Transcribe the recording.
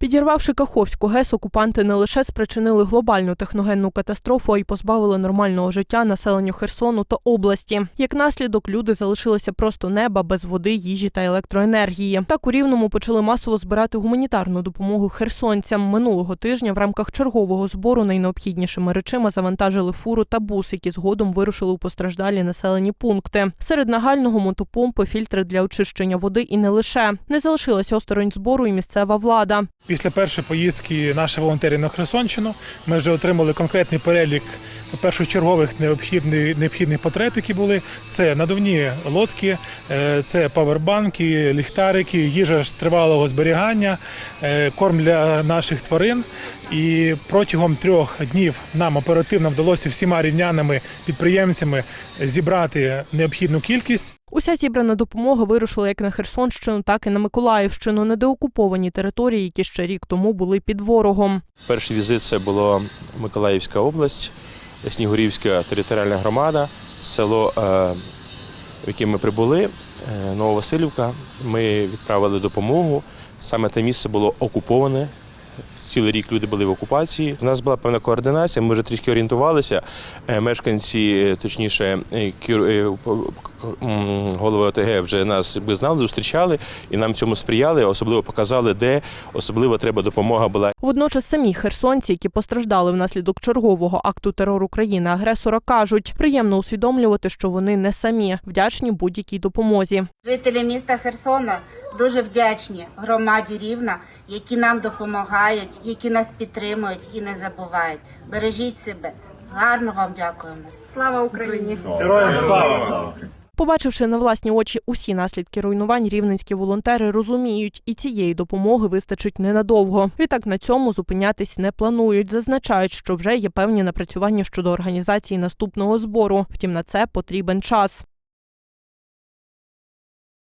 Підірвавши Каховську ГЕС, окупанти не лише спричинили глобальну техногенну катастрофу, а й позбавили нормального життя населенню Херсону та області. Як наслідок, люди залишилися просто неба без води, їжі та електроенергії. Так у Рівному почали масово збирати гуманітарну допомогу херсонцям. Минулого тижня в рамках чергового збору найнеобхіднішими речима завантажили фуру та бус, які згодом вирушили у постраждалі населені пункти. Серед нагального мотопомпи, фільтри для очищення води і не лише не залишилася осторонь збору і місцева влада. Після першої поїздки наші волонтери на Херсонщину ми вже отримали конкретний перелік першочергових необхідних, необхідних потреб, які були. Це надувні лодки, е, це павербанки, ліхтарики, їжа тривалого зберігання, е, корм для наших тварин. І протягом трьох днів нам оперативно вдалося всіма рівняними підприємцями зібрати необхідну кількість. Уся зібрана допомога вирушила як на Херсонщину, так і на Миколаївщину, на деокуповані території, які ще рік тому були під ворогом. Перший візит це була Миколаївська область, Снігурівська територіальна громада, село, е, в яке ми прибули, е, Нововасилівка. Ми відправили допомогу. Саме те місце було окуповане. Цілий рік люди були в окупації. У нас була певна координація. Ми вже трішки орієнтувалися. Е, Мешканці, е, точніше, е, голови ОТГ вже нас би знали, зустрічали і нам цьому сприяли. Особливо показали, де особливо треба допомога була. Водночас самі херсонці, які постраждали внаслідок чергового акту терору країни агресора, кажуть, приємно усвідомлювати, що вони не самі вдячні будь-якій допомозі. Жителі міста Херсона дуже вдячні громаді Рівна, які нам допомагають, які нас підтримують і не забувають. Бережіть себе. Гарно вам дякуємо. Слава Україні! Героям слава! Побачивши на власні очі усі наслідки руйнувань, рівненські волонтери розуміють, і цієї допомоги вистачить ненадовго. Відтак на цьому зупинятись не планують. Зазначають, що вже є певні напрацювання щодо організації наступного збору. Втім, на це потрібен час.